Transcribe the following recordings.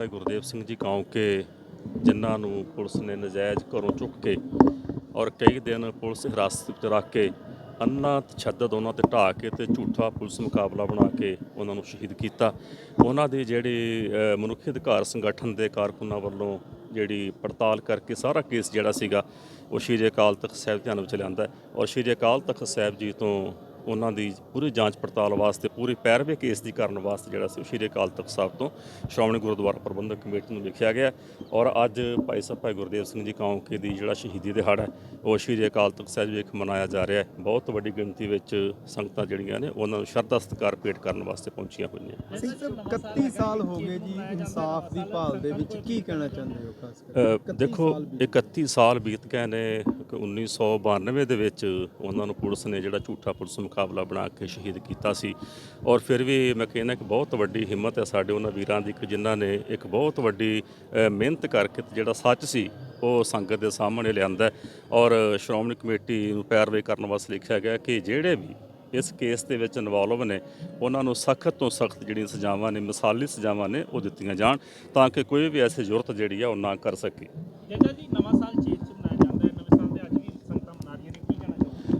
ਭਾਈ ਗੁਰਦੇਵ ਸਿੰਘ ਜੀ ਕੌਂਕੇ ਜਿਨ੍ਹਾਂ ਨੂੰ ਪੁਲਿਸ ਨੇ ਨਜਾਇਜ਼ ਘਰੋਂ ਚੁੱਕ ਕੇ ਔਰ ਕਈ ਦਿਨ ਪੁਲਿਸ ਹਿਰਾਸਤ ਵਿੱਚ ਰੱਖ ਕੇ ਅੰਨਾ ਤਸ਼ੱਦਦ ਉਹਨਾਂ ਤੇ ਢਾਹ ਕੇ ਤੇ ਝੂਠਾ ਪੁਲਿਸ ਮੁਕਾਬਲਾ ਬਣਾ ਕੇ ਉਹਨਾਂ ਨੂੰ ਸ਼ਹੀਦ ਕੀਤਾ। ਉਹਨਾਂ ਦੀ ਜਿਹੜੀ ਮਨੁੱਖੀ ਅਧਿਕਾਰ ਸੰਗਠਨ ਦੇ ਕਾਰਕੁਨਾਂ ਵੱਲੋਂ ਜਿਹੜੀ ਪੜਤਾਲ ਕਰਕੇ ਸਾਰਾ ਕੇਸ ਜਿਹੜਾ ਸੀਗਾ, ਉਹ ਸ਼੍ਰੀ ਅਕਾਲ ਤਖਤ ਸਾਹਿਬ ਧਿਆਨ ਵਿੱਚ ਲਿਆਂਦਾ ਔਰ ਸ਼੍ਰੀ ਅਕਾਲ ਤਖਤ ਸਾਹਿਬ ਜੀ ਤੋਂ ਉਹਨਾਂ ਦੀ ਪੂਰੀ ਜਾਂਚ ਪੜਤਾਲ ਵਾਸਤੇ ਪੂਰੀ ਪੈਰਵੇ ਕੇਸ ਦੀ ਕਰਨ ਵਾਸਤੇ ਜਿਹੜਾ ਸੀ ਸ਼੍ਰੀ ਅਕਾਲ ਤਖਤ ਸਾਹਿਬ ਤੋਂ ਸ਼੍ਰੋਮਣੀ ਗੁਰਦੁਆਰਾ ਪ੍ਰਬੰਧਕ ਕਮੇਟੀ ਨੂੰ ਲਿਖਿਆ ਗਿਆ। ਔਰ ਅੱਜ ਭਾਈ ਸਾਹਿਬ ਭਾਈ ਗੁਰਦੇਵ ਸਿੰਘ ਜੀ ਕੌਂਕੇ ਦੀ ਜਿਹੜਾ ਸ਼ਹੀਦੀ ਦਿਹਾੜਾ ਹੈ ਉਹ ਸ਼੍ਰੀ ਅਕਾਲ ਤਖਤ ਸਾਹਿਬ ਵਿਖੇ ਮਨਾਇਆ ਜਾ ਰਿਹਾ ਹੈ। ਬਹੁਤ ਵੱਡੀ ਗਿਣਤੀ ਵਿੱਚ ਸੰਗਤਾਂ ਜਿਹੜੀਆਂ ਨੇ ਉਹਨਾਂ ਨੂੰ ਸ਼ਰਧਾ ਸਤਿਕਾਰ ਭੇਟ ਕਰਨ ਵਾਸਤੇ ਪਹੁੰਚੀਆਂ ਹੋਈਆਂ ਸਿੰਘ ਸਾਹਿਬ 31 ਸਾਲ ਹੋ ਗਏ ਜੀ ਇਨਸਾਫ ਦੀ ਭਾਲ ਦੇ ਵਿੱਚ ਕੀ ਕਹਿਣਾ ਚਾਹੁੰਦੇ ਹੋ ਖਾਸ ਅ, ਕਰਕੇ? 31 ਦੇਖੋ ਸਾਲ ਬੀਤ 31 ਸਾਲ ਬੀਤ ਗਏ ਨੇ ਕਿ 1992 ਦੇ ਵਿੱਚ ਉਹਨਾਂ ਨੂੰ ਪੁਲਿਸ ਨੇ ਜਿਹੜਾ ਝੂਠਾ ਪੁਲਿਸ ਮੁਕਾਬਲਾ ਬਣਾ ਕੇ ਸ਼ਹੀਦ ਕੀਤਾ ਸੀ। ਔਰ ਫਿਰ ਵੀ ਮੈਂ ਕਹਿੰਦਾ ਕਿ ਬਹੁਤ ਵੱਡੀ ਹਿੰਮਤ ਹੈ ਸਾਡੇ ਉਹਨਾਂ ਵੀਰਾਂ ਦੀ ਕਿ ਜਿਨ੍ਹਾਂ ਨੇ ਇੱਕ ਬਹੁਤ ਵੱਡੀ ਮਿਹਨਤ ਕਰਕੇ ਜਿਹੜਾ ਸੱਚ ਸੀ, ਉਹ ਸੰਗਤ ਦੇ ਸਾਹਮਣੇ ਲਿਆਂਦਾ ਔਰ ਸ਼੍ਰੋਮਣੀ ਕਮੇਟੀ ਨੂੰ ਪੈਰਵੇ ਕਰਨ ਵਾਸਤੇ ਲਿਖਿਆ ਗਿਆ ਕਿ ਜਿਹੜੇ ਵੀ ਇਸ ਕੇਸ ਦੇ ਵਿੱਚ ਇਨਵੋਲਵ ਨੇ, ਉਹਨਾਂ ਨੂੰ ਸਖਤ ਤੋਂ ਸਖਤ ਜਿਹੜੀਆਂ ਸਜ਼ਾਵਾਂ ਨੇ, ਮਿਸਾਲੀ ਸਜ਼ਾਵਾਂ ਨੇ, ਉਹ ਦਿੱਤੀਆਂ ਜਾਣ ਤਾਂ ਕਿ ਕੋਈ ਵੀ ਐਸੀ ਜ਼ਰੂਰਤ ਜਿਹੜੀ ਆ ਉਹ ਨਾ ਕਰ ਸਕੇ। ਜੱਜਾ ਜੀ, ਨਵਾਂ ਸਾਲ ਚੇਤ ਚ ਮਨਾਇਆ ਜਾਂਦਾ ਹੈ ਨਵੇਂ ਸਾਲ ਦੇ ਅੱਜ ਵੀ ਸੰਗਤਾਂ ਮਨਾ ਰਹੀਆਂ ਨੇ ਕੀ ਕਹਿਣਾ ਚਾਹੋਗੇ ਅ,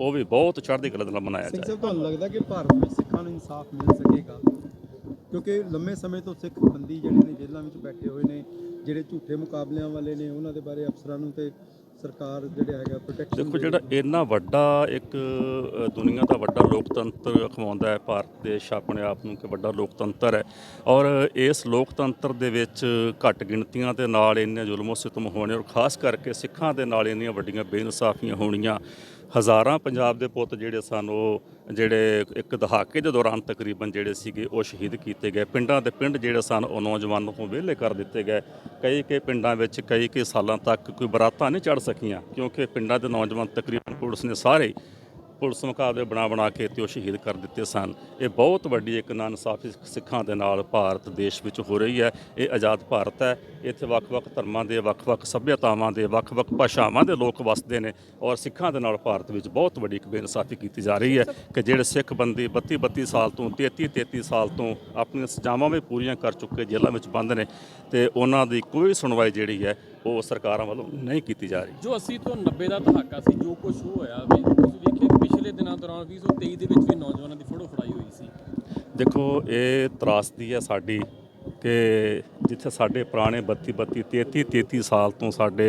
ਉਹ ਵੀ ਬਹੁਤ ਚੜ੍ਹਦੀ ਕਲਾ ਦੇ ਨਾਲ ਮਨਾਇਆ ਸਿੰਘ ਜਾਏ। ਸਾਹਿਬ ਤੁਹਾਨੂੰ ਲੱਗਦਾ ਕਿ ਭਾਰਤ ਵਿੱਚ ਸਿੱਖਾਂ ਨੂੰ ਇਨਸਾਫ ਮਿਲ ਸਕੇਗਾ? ਕਿਉਂਕਿ ਲੰਮੇ ਸਮੇਂ ਤੋਂ ਸਿੱਖ ਬੰਦੀ ਜਿਹੜੇ ਨੇ ਜੇਲ੍ਹਾਂ ਵਿੱਚ ਬੈਠੇ ਹੋਏ ਨੇ ਜਿਹੜੇ ਝੂਠੇ ਮੁਕਾਬਲਿਆਂ ਵਾਲੇ ਨੇ ਉਹਨਾਂ ਦੇ ਬਾਰੇ ਅਫਸਰਾਂ ਨੂੰ ਤੇ ਸਰਕਾਰ ਜਿਹੜੇ ਹੈਗਾ ਪ੍ਰੋਟੈਕਸ਼ਨ ਦੇਖੋ ਜਿਹੜਾ ਇੰਨਾ ਵੱਡਾ ਇੱਕ ਅ, ਦੁਨੀਆ ਦਾ ਵੱਡਾ ਲੋਕਤੰਤਰ ਅਖਵਾਉਂਦਾ ਹੈ ਭਾਰਤ ਦੇਸ਼ ਆਪਣੇ ਆਪ ਨੂੰ ਕਿ ਵੱਡਾ ਲੋਕਤੰਤਰ ਹੈ। ਔਰ ਇਸ ਲੋਕਤੰਤਰ ਦੇ ਵਿੱਚ ਘੱਟ ਗਿਣਤੀਆਂ ਦੇ ਨਾਲ ਇੰਨੇ ਜ਼ੁਲਮੋ ਸਿਤਮ ਹੋਣੇ ਔਰ ਖਾਸ ਕਰਕੇ ਸਿੱਖਾਂ ਦੇ ਨਾਲ ਇੰਨੀਆਂ ਵੱਡੀਆਂ ਬੇਇਨਸਾਫੀਆਂ ਹੋਣੀਆਂ ਹਜ਼ਾਰਾਂ ਪੰਜਾਬ ਦੇ ਪੁੱਤ ਜਿਹੜੇ ਸਨ, ਉਹ ਜਿਹੜੇ ਇੱਕ ਦਹਾਕੇ ਦੇ ਦੌਰਾਨ ਤਕਰੀਬਨ ਜਿਹੜੇ ਸੀਗੇ, ਉਹ ਸ਼ਹੀਦ ਕੀਤੇ ਗਏ। ਪਿੰਡਾਂ ਦੇ ਪਿੰਡ ਜਿਹੜੇ ਸਨ, ਉਹ ਨੌਜਵਾਨਾਂ ਤੋਂ ਵਿਹਲੇ ਕਰ ਦਿੱਤੇ ਗਏ। ਕਈ ਕਈ ਪਿੰਡਾਂ ਵਿੱਚ ਕਈ ਕਈ ਸਾਲਾਂ ਤੱਕ ਕੋਈ ਬਰਾਤਾਂ ਨਹੀਂ ਚੜ ਸਕੀਆਂ, ਕਿਉਂਕਿ ਪਿੰਡਾਂ ਦੇ ਨੌਜਵਾਨ ਤਕਰੀਬਨ ਪੁਲਿਸ ਨੇ ਸਾਰੇ ਪੁਲਿਸ ਮੁਕਾਬਲੇ ਬਣਾ ਬਣਾ ਕੇ ਤੇ ਉਹ ਸ਼ਹੀਦ ਕਰ ਦਿੱਤੇ ਸਨ। ਇਹ ਬਹੁਤ ਵੱਡੀ ਇੱਕ ਨਾਇਨਸਾਫੀ ਸਿੱਖਾਂ ਦੇ ਨਾਲ ਭਾਰਤ ਦੇਸ਼ ਵਿੱਚ ਹੋ ਰਹੀ ਹੈ। ਇਹ ਆਜ਼ਾਦ ਭਾਰਤ ਹੈ। ਇੱਥੇ ਵੱਖ-ਵੱਖ ਧਰਮਾਂ ਦੇ ਵੱਖ-ਵੱਖ ਸੱਭਿਅਤਾਵਾਂ ਦੇ ਵੱਖ-ਵੱਖ ਭਾਸ਼ਾਵਾਂ ਦੇ ਲੋਕ ਵੱਸਦੇ ਨੇ ਔਰ ਸਿੱਖਾਂ ਦੇ ਨਾਲ ਭਾਰਤ ਵਿੱਚ ਬਹੁਤ ਵੱਡੀ ਇੱਕ ਬੇਇਨਸਾਫੀ ਕੀਤੀ ਜਾ ਰਹੀ ਹੈ ਕਿ ਜਿਹੜੇ ਸਿੱਖ ਬੰਦੇ 32 32 ਸਾਲ ਤੋਂ 33 33 ਸਾਲ ਤੋਂ ਆਪਣੀਆਂ ਸਜ਼ਾਵਾਂ ਵੀ ਪੂਰੀਆਂ ਕਰ ਚੁੱਕੇ ਜੇਲ੍ਹਾਂ ਵਿੱਚ ਬੰਦ ਨੇ ਤੇ ਉਹਨਾਂ ਦੀ ਕੋਈ ਸੁਣਵਾਈ ਜਿਹੜੀ ਹੈ ਉਹ ਸਰਕਾਰਾਂ ਵੱਲੋਂ ਨਹੀਂ ਕੀਤੀ ਜਾ ਰਹੀ। ਜੋ 80 ਤੋਂ 90 ਦਾ ਦਹਾਕਾ ਸੀ ਜੋ ਕੁਝ ਹੋਇਆ ਵੀ ਤੁਸੀਂ ਵੇਖਿਆ ਪਿਛਲੇ ਦਿਨਾਂ ਦੌਰਾਨ 2023 ਦੇ ਵਿੱਚ ਵੀ ਨੌਜਵਾਨਾਂ ਦੀ ਫੋਟੋ ਫੜਾਈ ਹੋਈ ਸੀ। ਦੇਖੋ ਇਹ ਤਰਾਸਦੀ ਹੈ ਸਾਡੀ ਕਿ ਜਿੱਥੇ ਸਾਡੇ ਪੁਰਾਣੇ 32 32 33 33 ਸਾਲ ਤੋਂ ਸਾਡੇ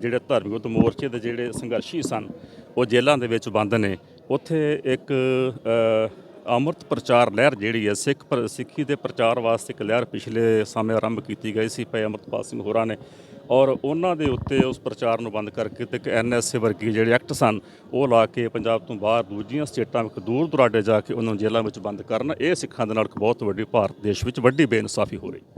ਜਿਹੜੇ ਧਾਰਮਿਕ ਮੋਰਚੇ ਦੇ ਜਿਹੜੇ ਸੰਘਰਸ਼ੀ ਸਨ ਉਹ ਜੇਲ੍ਹਾਂ ਦੇ ਵਿੱਚ ਬੰਦ ਨੇ। ਉੱਥੇ ਇੱਕ ਅੰਮ੍ਰਿਤ ਪ੍ਰਚਾਰ ਲਹਿਰ ਜਿਹੜੀ ਹੈ ਸਿੱਖ ਸਿੱਖੀ ਦੇ ਪ੍ਰਚਾਰ ਵਾਸਤੇ ਇੱਕ ਲਹਿਰ ਪਿਛਲੇ ਸਮੇਂ ਆਰੰਭ ਕੀਤੀ ਗਈ ਸੀ ਭਾਈ ਅੰਮ੍ਰਿਤਪਾਲ ਸਿੰਘ ਹੋਰਾਂ ਨੇ। ਔਰ ਉਹਨਾਂ ਦੇ ਉੱਤੇ ਉਸ ਪ੍ਰਚਾਰ ਨੂੰ ਬੰਦ ਕਰਕੇ ਤੇ ਇੱਕ ਐਨਐਸਏ ਵਰਗੀ ਜਿਹੜੇ ਐਕਟ ਸਨ, ਉਹ ਲਾ ਕੇ ਪੰਜਾਬ ਤੋਂ ਬਾਹਰ ਦੂਜੀਆਂ ਸਟੇਟਾਂ ਵਿੱਚ ਦੂਰ ਦੁਰਾਡੇ ਜਾ ਕੇ ਉਹਨਾਂ ਨੂੰ ਜੇਲ੍ਹਾਂ ਵਿੱਚ ਬੰਦ ਕਰਨ, ਇਹ ਸਿੱਖਾਂ ਦੇ ਨਾਲ ਇੱਕ ਬਹੁਤ ਵੱਡੀ ਭਾਰਤ, ਦੇਸ਼ ਵਿੱਚ ਵੱਡੀ ਬੇਇਨਸਾਫੀ ਹੋ ਰਹੀ।